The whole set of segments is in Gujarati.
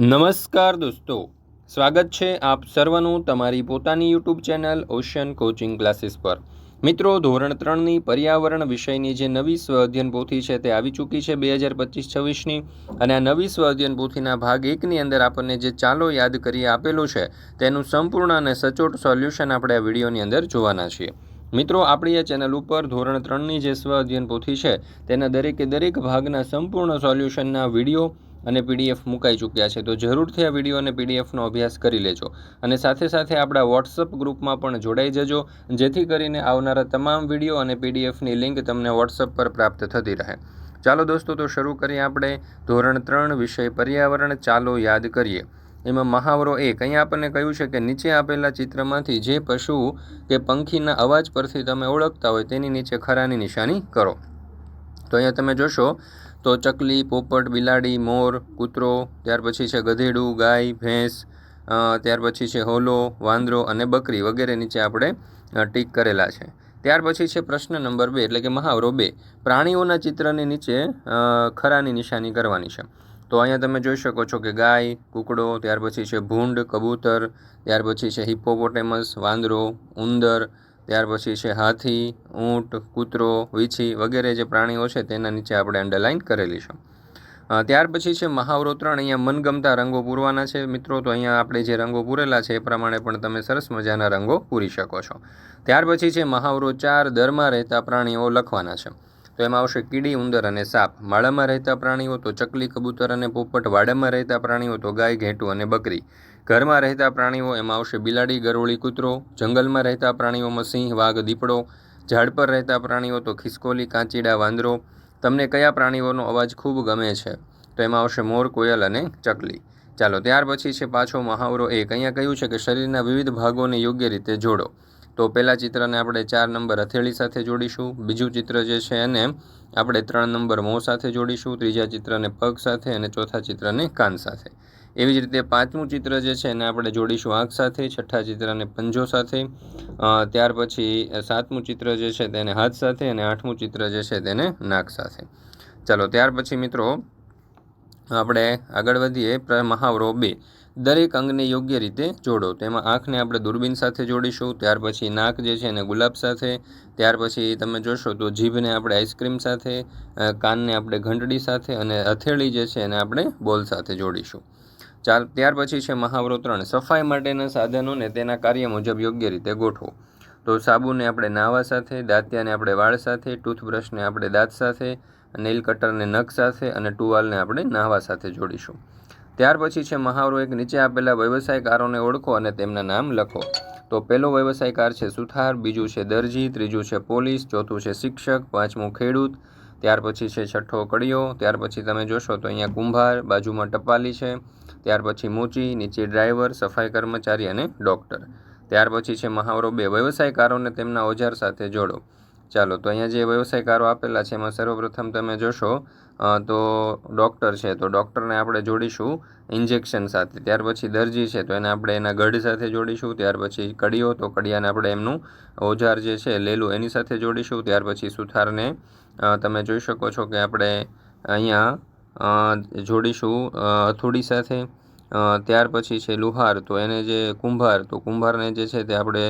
નમસ્કાર દોસ્તો. સ્વાગત છે આપ સર્વનું તમારી પોતાની YouTube channel ocean coaching classes પર. મિત્રો, ધોરણ ત્રણની પર્યાવરણ વિષયની જે નવી સ્વ અધ્યયન પોથી છે તે આવી ચૂકી છે બે હજાર પચીસ છવ્વીસની. અને આ નવી સ્વ અધ્યયન પોથીના ભાગ એકની અંદર આપણને જે ચાલો યાદ કરી આપેલું છે, તેનું સંપૂર્ણ અને સચોટ સોલ્યુશન આપણે આ વિડીયોની અંદર જોવાના છીએ. મિત્રો, આપણી આ ચેનલ ઉપર ધોરણ ત્રણની જે સ્વ અધ્યયન પોથી છે, તેના દરેકે દરેક ભાગના સંપૂર્ણ સોલ્યુશનના વીડિયો અને પીડીએફ મુકાઈ ચૂક્યા છે. તો જરૂરથી આ વીડિયો અને પીડીએફનો અભ્યાસ કરી લેજો. અને સાથે સાથે આપણા વોટ્સઅપ ગ્રુપમાં પણ જોડાઈ જજો, જેથી કરીને આવનારા તમામ વીડિયો અને પીડીએફની લિંક તમને વોટ્સઅપ પર પ્રાપ્ત થતી રહે. ચાલો દોસ્તો, તો શરૂ કરીએ આપણે ધોરણ ત્રણ વિષય પર્યાવરણ. ચાલો યાદ કરીએ. એમાં મહાવરો એક. અહીંયા આપણને કહ્યું છે કે નીચે આપેલા ચિત્રમાંથી જે પશુ કે પંખીના અવાજ પરથી તમે ઓળખતા હોય તેની નીચે ખરાની નિશાની કરો. તો અહીંયા તમે જોશો તો ચકલી, પોપટ, બિલાડી, મોર, કૂતરો, ત્યાર પછી છે ગધેડું, ગાય, ભેંસ ત્યાર પછી છે હોલો, વાંદરો અને બકરી વગેરે નીચે આપણે ટીક કરેલા છે. ત્યાર પછી છે પ્રશ્ન નંબર બે, એટલે કે મહાવરો બે. પ્રાણીઓના ચિત્રની નીચે ખરાની નિશાની કરવાની છે. તો અહીંયા તમે જોઈ શકો છો કે ગાય, કૂકડો, ત્યાર પછી છે ભૂંડ, કબૂતર, ત્યાર પછી છે હિપ્પોપોટેમસ વાંદરો, ઉંદર ત્યાર પછી છે હાથી, ઊંટ, કૂતરો, વીછી વગેરે જે પ્રાણીઓ છે તેના નીચે આપણે અંડરલાઇન કરેલી છે. ત્યાર પછી છે મહાવરો ત્રણ અહીંયા મનગમતા રંગો પૂરવાના છે. મિત્રો, તો અહીંયા આપણે જે રંગો પૂરેલા છે એ પ્રમાણે પણ તમે સરસ મજાના રંગો પૂરી શકો છો. ત્યાર પછી છે મહાવરો ચાર દરમાં રહેતા પ્રાણીઓ લખવાના છે. તો એમાં આવશે કીડી, ઉંદર અને સાપ. માળામાં રહેતા પ્રાણીઓ તો ચકલી, કબૂતર અને પોપટ. વાડામાં રહેતા પ્રાણીઓ તો ગાય, ઘેટું અને બકરી. ઘરમાં રહેતા પ્રાણીઓ એમાં આવશે બિલાડી, ગરોળી, કૂતરો, જંગલમાં રહેતા પ્રાણીઓમાં સિંહ, વાઘ, દીપડો, ઝાડ પર રહેતા પ્રાણીઓ તો ખિસકોલી, કાંચીડા, વાંદરો. તમને કયા પ્રાણીઓનો અવાજ ખૂબ ગમે છે? તો એમાં આવશે મોર, કોયલ અને ચકલી. ચાલો, ત્યાર પછી છે પાછો મહાવરો એક. અહીંયા કહ્યું છે કે શરીરના વિવિધ ભાગોને યોગ્ય રીતે જોડો. તો પહેલાં ચિત્રને આપણે ચાર નંબર હથેળી સાથે જોડીશું. બીજું ચિત્ર જે છે એને આપણે ત્રણ નંબર મોં સાથે જોડીશું. ત્રીજા ચિત્રને પગ સાથે અને ચોથા ચિત્રને કાન સાથે. એવી જ રીતે પાંચમું ચિત્ર જે છે એને આપણે જોડીશું આંખ સાથે, છઠ્ઠા ચિત્રને પંજો સાથે. ત્યાર પછી સાતમું ચિત્ર જે છે તેને હાથ સાથે અને આઠમું ચિત્ર જે છે તેને નાક સાથે. ચાલો, ત્યાર પછી મિત્રો આપણે આગળ વધીએ પ્ર- મહાવરો બે. દરેક અંગને યોગ્ય રીતે જોડો. તેમાં આંખને આપણે દૂરબીન સાથે જોડીશું, ત્યાર પછી નાક જે છે એને ગુલાબ સાથે, ત્યાર પછી તમે જોશો તો જીભને આપણે આઈસ્ક્રીમ સાથે કાનને આપણે ઘંટડી સાથે અને હથેળી જે છે એને આપણે બોલ સાથે જોડીશું. ચાર ત્યાર પછી છે મહાવરો ત્રણ સફાઈ માટેના સાધનોને તેના કાર્ય મુજબ યોગ્ય રીતે ગોઠવો. તો સાબુને આપણે નાહવા સાથે, દાંતિયાને આપણે વાળ સાથે, ટૂથબ્રશને આપણે દાંત સાથે, નેલ કટરને નખ સાથે અને ટુવાલને આપણે નાહવા સાથે જોડીશું. ત્યાર પછી છે મહાવરો એક નીચે આપેલા વ્યવસાયકારોને ઓળખો અને તેમના નામ લખો. તો પહેલો વ્યવસાયકાર છે સુથાર, બીજું છે દરજી ત્રીજું છે પોલીસ, ચોથું છે શિક્ષક, પાંચમું ખેડૂત, ત્યાર પછી છે છઠ્ઠો કડિયો ત્યાર પછી તમે જોશો તો અહીંયા કુંભાર, બાજુમાં ટપાલી છે ત્યાર પછી મોચી, નીચે ડ્રાઈવર, સફાઈ કર્મચારી અને ડૉક્ટર. ત્યાર પછી છે મહાવરો બે વ્યવસાયકારોને તેમના ઓજાર સાથે જોડો. ચાલો, તો અહીંયા જે વ્યવસાયકારો આપેલા છે એમાં સર્વપ્રથમ તમે જોશો તો ડૉક્ટર છે, તો ડૉક્ટરને આપણે જોડીશું ઇન્જેક્શન સાથે. ત્યાર પછી દરજી છે, તો એને આપણે એના ગઢ સાથે જોડીશું. ત્યાર પછી કડિયો, તો કડિયાને આપણે એમનું ઓજાર જે છે, લેલું એની સાથે જોડીશું. ત્યાર પછી સુથારને તમે જોઈ શકો છો કે આપણે અહીંયા જોડીશું. હથોડી સાથે ત્યાર પછી છે લુહાર. તો એને જે કુંભાર, તો કુંભારને જે છે તે આપણે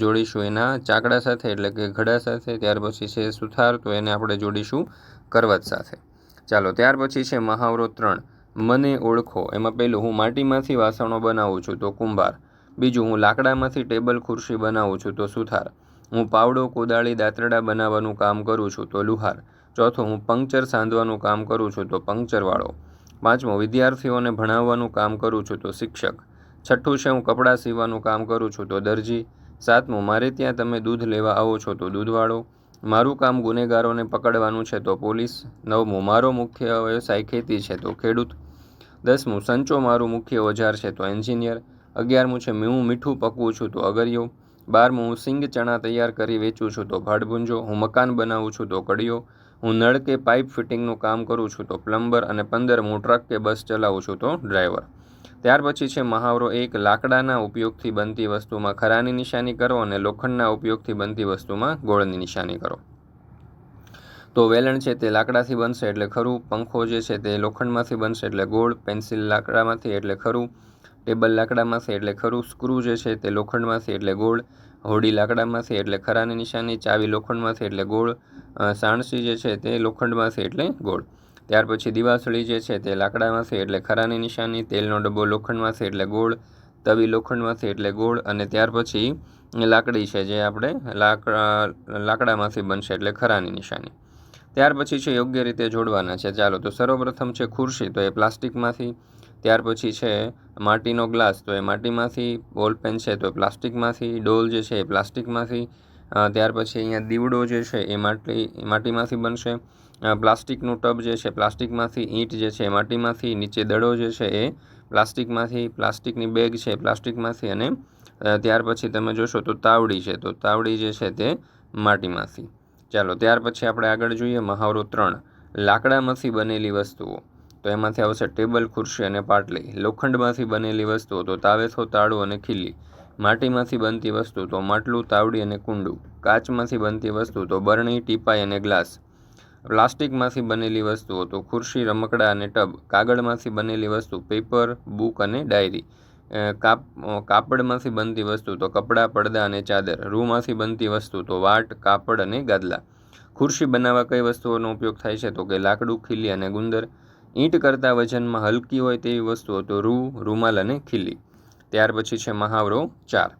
જોડીશું એના ચાકડા સાથે, એટલે કે ઘડા સાથે. ત્યાર પછી છે સુથાર, તો એને આપણે જોડીશું કરવત સાથે. ચાલો, ત્યાર પછી છે મહાવરો ત્રણ. મને ઓળખો. એમાં પહેલું, હું માટીમાંથી વાસણો બનાવું છું, તો કુંભાર. બીજું, હું લાકડામાંથી ટેબલ ખુરશી બનાવું છું, તો સુથાર. હું પાવડો, કોદાળી, દાંતરડા બનાવવાનું કામ કરું છું, તો લુહાર. ચોથું, હું પંક્ચર સાંધવાનું કામ કરું છું તો પંક્ચરવાળો પાંચમો, વિદ્યાર્થીઓને ભણાવવાનું કામ કરું છું તો શિક્ષક. છઠ્ઠું છે, હું કપડાં સીવવાનું કામ કરું છું તો દરજી. સાતમું, મારે ત્યાં તમે દૂધ લેવા આવો છો તો દૂધવાળો મારું કામ ગુનેગારોને પકડવાનું છે તો પોલીસ. નવમું, મારો મુખ્ય વ્યવસાય ખેતી છે તો ખેડૂત. દસમું, સંચો મારું મુખ્ય ઓજાર છે તો એન્જિનિયર. અગિયારમું છે હું મીઠું પકવું છું તો અગરિયો. બારમું, હું સિંગ ચણા તૈયાર કરી વેચું છું તો ભાડભુંજો. હું મકાન બનાવું છું તો કડિયો. હું નળ કે પાઇપ ફિટિંગનું કામ કરું છું તો પ્લમ્બર અને પંદરમું ટ્રક કે બસ ચલાવું છું તો ડ્રાઈવર. ત્યાર પછી છે મહાવરો એક લાકડાના ઉપયોગથી બનતી વસ્તુમાં ખરાની નિશાની કરો અને લોખંડના ઉપયોગથી બનતી વસ્તુમાં ગોળની નિશાની કરો. તો વેલણ છે તે લાકડાથી બનશે એટલે ખરું, પંખો જે છે તે લોખંડમાંથી બનશે એટલે ગોળ, પેન્સિલ લાકડામાંથી એટલે ખરું, ટેબલ લાકડામાંથી એટલે ખરું, સ્ક્રૂ જે છે તે લોખંડમાંથી એટલે ગોળ હોડી લાકડામાં છે એટલે ખરાની નિશાની, ચાવી લોખંડમાં છે એટલે ગોળ સાણસી જે છે તે લોખંડમાં છે એટલે ગોળ. ત્યાર પછી દિવાસળી જે છે તે લાકડામાં છે એટલે ખરાની નિશાની, તેલનો ડબ્બો લોખંડમાં છે એટલે ગોળ, તવી લોખંડમાં છે એટલે ગોળ અને ત્યાર પછી લાકડી છે જે આપણે લાકડા, લાકડામાંથી બનશે એટલે ખરાની નિશાની. ત્યાર પછી છે યોગ્ય રીતે જોડવાના છે. ચાલો, તો સર્વપ્રથમ છે ખુરશી. તો એ પ્લાસ્ટિકમાંથી ત્યાર પછી છે માટીનો ગ્લાસ. તો એ માટીમાંથી બોલપેન છે તો એ પ્લાસ્ટિકમાંથી, ડોલ જે છે એ પ્લાસ્ટિકમાંથી. ત્યાર પછી અહીંયા દીવડો જે છે એ માટી માટીમાંથી બનશે. પ્લાસ્ટિકનું ટબ જે છે પ્લાસ્ટિકમાંથી ઈંટ જે છે માટીમાંથી, નીચે દડો જે છે એ પ્લાસ્ટિકમાંથી, પ્લાસ્ટિકની બેગ છે પ્લાસ્ટિકમાંથી અને ત્યાર પછી તમે જોશો તો તાવડી છે. તો તાવડી જે છે તે માટીમાંથી. ચાલો, ત્યાર પછી આપણે આગળ જોઈએ મહાવરો ત્રણ. લાકડામાંથી બનેલી વસ્તુઓ. તો એમાંથી આવશે ટેબલ, ખુરશી અને પાટલી. લોખંડમાંથી બનેલી વસ્તુઓ તો તાવેથો, તાળું અને ખીલી માટીમાંથી બનતી વસ્તુ તો માટલું, તાવડી અને કુંડું. કાચમાંથી બનતી વસ્તુ તો બરણી, ટીપાઈ અને ગ્લાસ. પ્લાસ્ટિકમાંથી બનેલી વસ્તુઓ તો ખુરશી, રમકડા અને ટબ. કાગળમાંથી બનેલી વસ્તુ પેપર, બુક અને ડાયરી. કાપ કાપડમાંથી બનતી વસ્તુ તો કપડાં, પડદા અને ચાદર. રૂમાંથી બનતી વસ્તુ તો વાટ, કાપડ અને ગાદલા. ખુરશી બનાવવા કઈ વસ્તુઓનો ઉપયોગ થાય છે? તો કે લાકડું ખીલી અને ગુંદર. ઈંટ કરતાં વજનમાં હલકી હોય તેવી વસ્તુઓ તો રૂ, રૂમાલ અને ખીલી. ત્યાર પછી છે મહાવરો ચાર.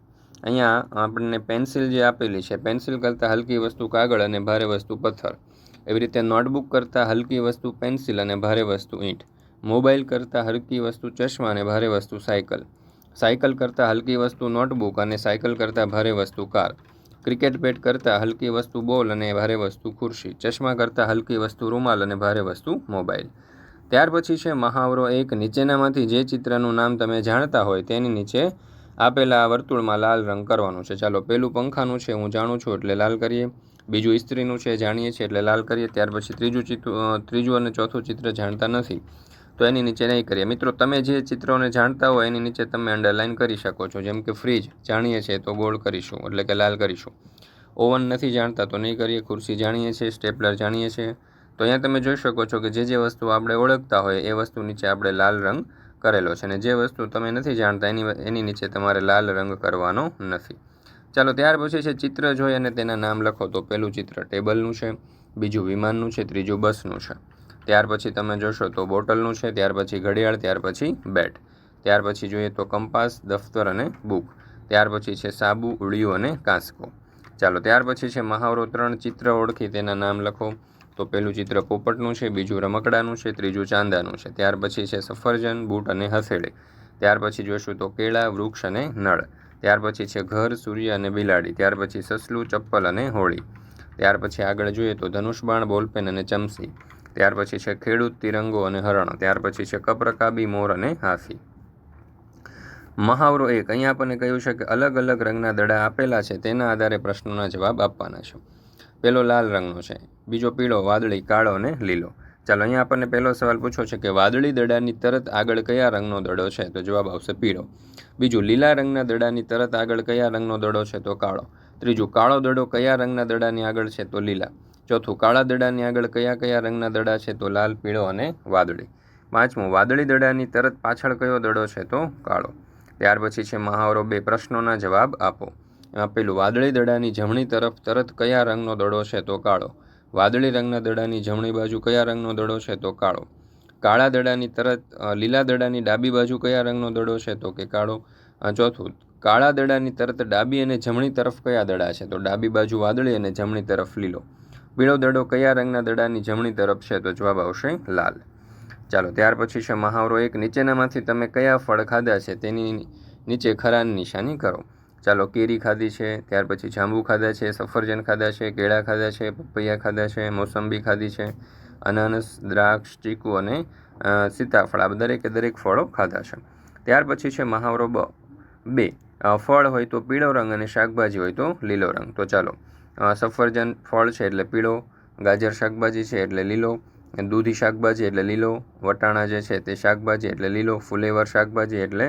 અહીંયા આપણને પેન્સિલ જે આપેલી છે, પેન્સિલ કરતાં હલકી વસ્તુ કાગળ અને ભારે વસ્તુ પથ્થર. એવી રીતે નોટબુક કરતાં હલકી વસ્તુ પેન્સિલ અને ભારે વસ્તુ ઈંટ. મોબાઈલ કરતાં હલકી વસ્તુ ચશ્મા અને ભારે વસ્તુ સાયકલ. સાયકલ કરતાં હલકી વસ્તુ નોટબુક અને સાયકલ કરતાં ભારે વસ્તુ કાર. ક્રિકેટ બેટ કરતાં હલકી વસ્તુ બોલ અને ભારે વસ્તુ ખુરશી. ચશ્મા કરતાં હલકી વસ્તુ રૂમાલ અને ભારે વસ્તુ મોબાઈલ. ત્યાર પછી છે મહાવરો એક. નીચેનામાંથી જે ચિત્રનું નામ તમે જાણતા હોય તેની નીચે આપેલા વર્તુળમાં લાલ રંગ કરવાનું છે. ચાલો પહેલું પંખાનું છે, હું જાણું છું, એટલે લાલ કરીએ. બીજું ઇસ્ત્રીનું છે, જાણીએ છીએ, એટલે લાલ કરીએ. ત્યાર પછી ત્રીજું ચિત્ર ત્રીજું અને ચોથું ચિત્ર જાણતા નથી. તો એની નીચે નહીં કરીએ. મિત્રો, તમે જે ચિત્રોને જાણતા હોય એની નીચે તમે અંડરલાઇન કરી શકો છો. જેમ કે ફ્રીજ જાણીએ છીએ, તો ગોળ કરીશું, એટલે કે લાલ કરીશું. ઓવન નથી જાણતા, તો નહીં કરીએ. ખુરશી, જાણીએ છીએ, સ્ટેપલર જાણીએ છીએ. તો અહીંયા તમે જોઈ શકો છો કે જે જે વસ્તુ આપણે ઓળખતા હોય એ વસ્તુ નીચે આપણે લાલ રંગ કરેલો છે. અને જે વસ્તુ તમે નથી જાણતા એની એની નીચે તમારે લાલ રંગ કરવાનો નથી. ચાલો, ત્યાર પછી છે ચિત્ર જોઈ અને તેના નામ લખો. તો પહેલું ચિત્ર ટેબલનું છે, બીજું વિમાનનું છે, ત્રીજું બસનું છે. ત્યાર પછી તમે જોશો તો બોટલનું છે, ત્યાર પછી ઘડિયાળ, ત્યાર પછી બેટ. ત્યાર પછી જોઈએ તો કંપાસ, દફતર અને બુક. ત્યાર પછી છે સાબુ, ઉડિયું અને કાંસકો. ચાલો, ત્યાર પછી છે મહાવરો ત્રણ ચિત્ર ઓળખી, તેના નામ લખો. તો પહેલું ચિત્ર પોપટનું છે, બીજું રમકડાનું છે, ત્રીજું ચાંદાનું છે. ત્યાર પછી છે સફરજન, બૂટ અને હસેડે ત્યાર પછી જોઈશું તો કેળા, વૃક્ષ અને નળ. ત્યાર પછી છે ઘર, સૂર્ય અને બિલાડી. ત્યાર પછી સસલું, ચપ્પલ અને હોળી. ત્યાર પછી આગળ જોઈએ તો ધનુષબાણ બોલપેન અને ચમસી. ત્યાર પછી છે ખેડૂત, તિરંગો અને હરણ. ત્યાર પછી છે કપરકાબી, મોર અને હાથી. મહાવરો એક. અહીંયા આપણને કહ્યું છે કે અલગ અલગ રંગના દડા આપેલા છે, તેના આધારે પ્રશ્નોના જવાબ આપવાના છે. પહેલો લાલ રંગનો છે. બીજો પીળો, વાદળી, કાળો અને લીલો. ચાલો, અહીંયા આપણને પહેલો સવાલ પૂછો છે કે વાદળી દડાની તરત આગળ કયા રંગનો દડો છે? તો જવાબ આવશે પીળો. બીજું, લીલા રંગના દડાની તરત આગળ કયા રંગનો દડો છે? તો કાળો. ત્રીજું, કાળો દડો કયા રંગના દડાની આગળ છે? તો લીલા. ચોથું, કાળા દડાની આગળ કયા કયા રંગના દડા છે? તો લાલ, પીળો અને વાદળી. પાંચમું, વાદળી દડાની તરત પાછળ કયો દડો છે? તો કાળો. ત્યાર પછી છે, મહાવરો, બે પ્રશ્નોના જવાબ આપો. આપેલું વાદળી દડાની જમણી તરફ તરત કયા રંગનો દડો છે તો કાળો. વાદળી રંગના દડાની જમણી બાજુ કયા રંગનો દડો છે તો કાળો. કાળા દડાની તરત લીલા દડાની ડાબી બાજુ કયા રંગનો દડો છે તો કે કાળો. ચોથું, કાળા દડાની તરત ડાબી અને જમણી તરફ કયા દડા છે તો ડાબી બાજુ વાદળી અને જમણી તરફ લીલો. પીળો દડો કયા રંગના દડાની જમણી તરફ છે તો જવાબ આવશે લાલ. ચાલો, ત્યાર પછી છે મહાવરો એક. નીચેનામાંથી તમે કયા ફળ ખાધા છે તેની નીચે ખરાની નિશાની કરો. ચાલો, કેરી ખાધી છે, ત્યાર પછી જાંબુ ખાધા છે, સફરજન ખાધા છે, કેળા ખાધા છે, પપૈયા ખાધા છે, મોસંબી ખાધી છે, અનાનસ, દ્રાક્ષ, ચીકુ અને સીતાફળ, આ દરેકે દરેક ફળો ખાધા છે. ત્યાર પછી છે મહાવરો બ, બે. ફળ હોય તો પીળો રંગ અને શાકભાજી હોય તો લીલો રંગ. તો ચાલો સફરજન ફળ છે એટલે પીળો, ગાજર શાકભાજી છે એટલે લીલો, દૂધી શાકભાજી એટલે લીલો, વટાણા જે છે તે શાકભાજી એટલે લીલો, ફુલેવર શાકભાજી એટલે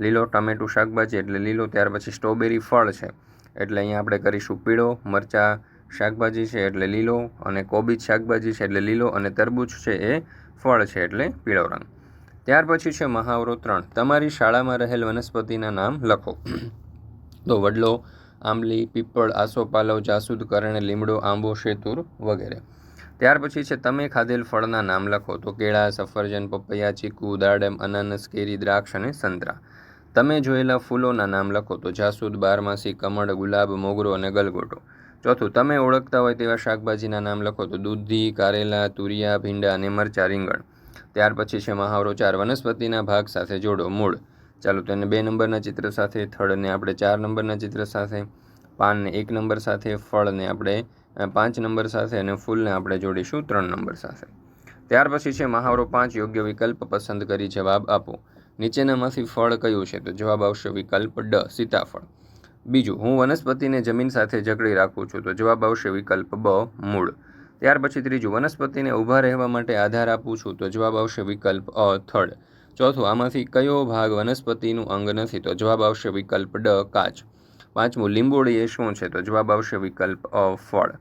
લીલો ટામેટું શાકભાજી એટલે લીલો ત્યાર પછી સ્ટ્રોબેરી ફળ છે. એટલે અહીંયા આપણે કરીશું પીળો, મરચાં શાકભાજી છે એટલે લીલો અને કોબીજ શાકભાજી છે એટલે લીલો અને તરબૂચ છે એ ફળ છે એટલે પીળો રંગ. ત્યાર પછી છે મહાવરો ત્રણ. તમારી શાળામાં રહેલ વનસ્પતિના નામ લખો. તો વડલો, આંબલી, પીપળ આસોપાલવ જાસૂદ, કરણે, લીમડો, આંબો, શેતુર વગેરે. ત્યાર પછી છે તમે ખાધેલ ફળના નામ લખો. તો કેળા, સફરજન, પપૈયા, ચીકુ, દાડમ, અનાનસ, કેરી, દ્રાક્ષ અને સંતરા. તમે જોયેલા ફૂલોના નામ લખો તો જાસૂદ, બારમાસી, કમળ, ગુલાબ, મોગરો અને ગલગોટો. ચોથું, તમે ઓળખતા હોય તેવા શાકભાજીના નામ લખો તો દૂધી, કારેલા, તુરિયા, ભીંડા અને મરચા રીંગણ. ત્યાર પછી છે મહાવરો ચાર, વનસ્પતિના ભાગ સાથે જોડો, મૂળ. ચાલો તેને બે નંબરના ચિત્ર સાથે થડને આપણે ચાર નંબરના ચિત્ર સાથે, પાનને એક નંબર સાથે, ફળને આપણે પાંચ નંબર સાથે અને ફૂલને આપણે જોડીશું ત્રણ નંબર સાથે. ત્યાર પછી છે મહાવરો પાંચ, યોગ્ય વિકલ્પ પસંદ કરી જવાબ આપો. નીચેનામાંથી ફળ કયું છે? તો જવાબ આવશે વિકલ્પ ડ, સીતાફળ. બીજું, હું વનસ્પતિને જમીન સાથે જકડી રાખું છું, તો જવાબ આવશે વિકલ્પ બ, મૂળ. ત્યાર પછી ત્રીજું, વનસ્પતિને ઊભા રહેવા માટે આધાર આપું છું, તો જવાબ આવશે વિકલ્પ અ, થડ. ચોથું, આમાંથી કયો ભાગ વનસ્પતિનું અંગ નથી, તો જવાબ આવશે વિકલ્પ ડ, કાચ. પાંચમું લીંબોળી એ શું છે? તો જવાબ આવશે વિકલ્પ અ, ફળ.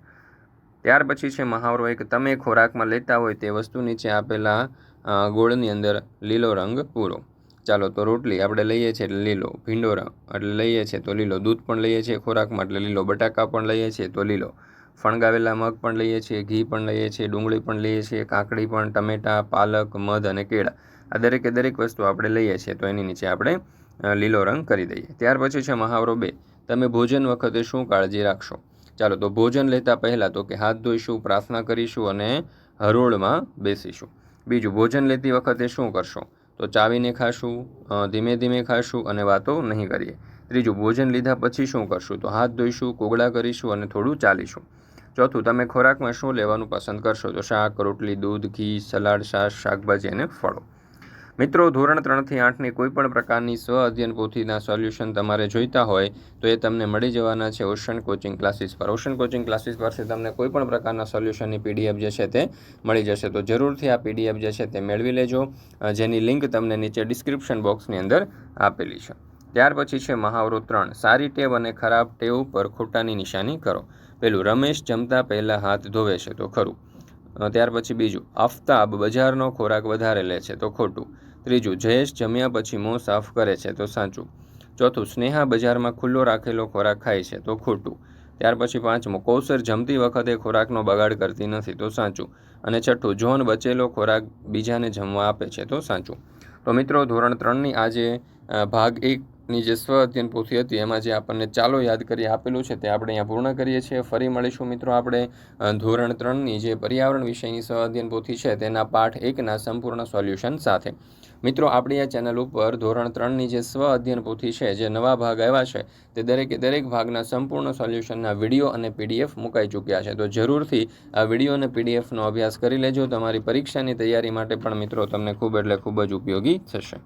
ત્યાર પછી છે મહાવરો, એક તમે ખોરાકમાં લેતા હોય તે વસ્તુ નીચે આપેલા ગોળની અંદર લીલો રંગ પૂરો. ચાલો તો રોટલી આપણે લઈએ છીએ એટલે લીલો રંગ એટલે લઈએ છીએ તો લીલો દૂધ પણ લઈએ છીએ ખોરાકમાં એટલે લીલો બટાકા પણ લઈએ છીએ તો લીલો ફણગાવેલા મગ પણ લઈએ છીએ, ઘી પણ લઈએ છીએ, ડુંગળી પણ લઈએ છીએ, કાકડી પણ, ટમેટાં, પાલક, મધ અને કેળા. આ દરેકે દરેક વસ્તુ આપણે લઈએ છીએ તો એની નીચે આપણે લીલો રંગ કરી દઈએ. ત્યાર પછી છે મહાવરો બે. તમે ભોજન વખતે શું કાળજી રાખશો? ચાલો તો ભોજન લેતા પહેલાં તો કે હાથ ધોઈશું, પ્રાર્થના કરીશું અને હરોળમાં બેસીશું. બીજું, ભોજન લેતી વખતે શું કરશો? તો ચાવીને ખાશું ધીમે ધીમે ખાશું અને વાતો નહીં કરીએ. ત્રીજું, ભોજન લીધા પછી શું કરશું? તો હાથ ધોઈશું, કોગળા કરીશું અને થોડું ચાલીશું. ચોથું, તમે ખોરાકમાં શું લેવાનું પસંદ કરશો? તો શાક, રોટલી, દૂધ, ઘી, સલાડ, છાશ, શાકભાજી અને ફળો. મિત્રો, ધોરણ ત્રણથી આઠની કોઈપણ પ્રકારની સ્વ અધ્યયન પોથીના સોલ્યુશન તમારે જોઈતા હોય તો એ તમને મળી જવાના છે ઓશન કોચિંગ ક્લાસીસ પર. ઓશન કોચિંગ ક્લાસીસ પરથી તમને કોઈપણ પ્રકારના સોલ્યુશનની પીડીએફ જે છે તે મળી જશે. તો જરૂરથી આ પીડીએફ જે છે તે મેળવી લેજો. જેની લિંક તમને નીચે ડિસ્ક્રિપ્શન બોક્સની અંદર આપેલી છે. ત્યાર પછી છે મહાવરો ત્રણ. સારી ટેવ અને ખરાબ ટેવ પર ખોટાની નિશાની કરો. પેલું, રમેશ જમતા પહેલાં હાથ ધોવે છે. તો ખરું. ત્યાર પછી બીજું, આફતાબ બજારનો ખોરાક વધારે લે છે, તો ખોટું. ત્રીજું જયેશ જમ્યા પછી મોં સાફ કરે છે, તો સાચું. ચોથું, સ્નેહા બજારમાં ખુલ્લો રાખેલો ખોરાક ખાય છે, તો ખોટું. ત્યાર પછી પાંચમું કૌશર જમતી વખતે ખોરાકનો બગાડ કરતી નથી, તો સાચું. અને છઠ્ઠું, જોન બચેલો ખોરાક બીજાને જમવા આપે છે, તો સાચું. તો મિત્રો, ધોરણ ત્રણની આજે ભાગ એક ની જે સ્વ અધ્યયન પોથી હતી, એમાં જે આપણને ચાલો યાદ કરી આપેલું છે, તે આપણે અહીંયા પૂર્ણ કરીએ છીએ. ફરી મળીશું મિત્રો આપણે ધોરણ ત્રણની જે પર્યાવરણ વિષયની સ્વ અધ્યયન પોથી છે, તેના પાઠ એકના સંપૂર્ણ સોલ્યુશન સાથે. મિત્રો, આપણી આ ચેનલ ઉપર ધોરણ ત્રણની જે સ્વ અધ્યયન પોથી છે, જે નવા ભાગ આવ્યા છે, તે દરેકે દરેક ભાગના સંપૂર્ણ સોલ્યુશનના વીડિયો અને પીડીએફ મુકાઈ ચૂક્યા છે. તો જરૂરથી આ વીડિયો અને પીડીએફનો અભ્યાસ કરી લેજો. તમારી પરીક્ષાની તૈયારી માટે પણ મિત્રો, તમને ખૂબ એટલે ખૂબ જ ઉપયોગી થશે.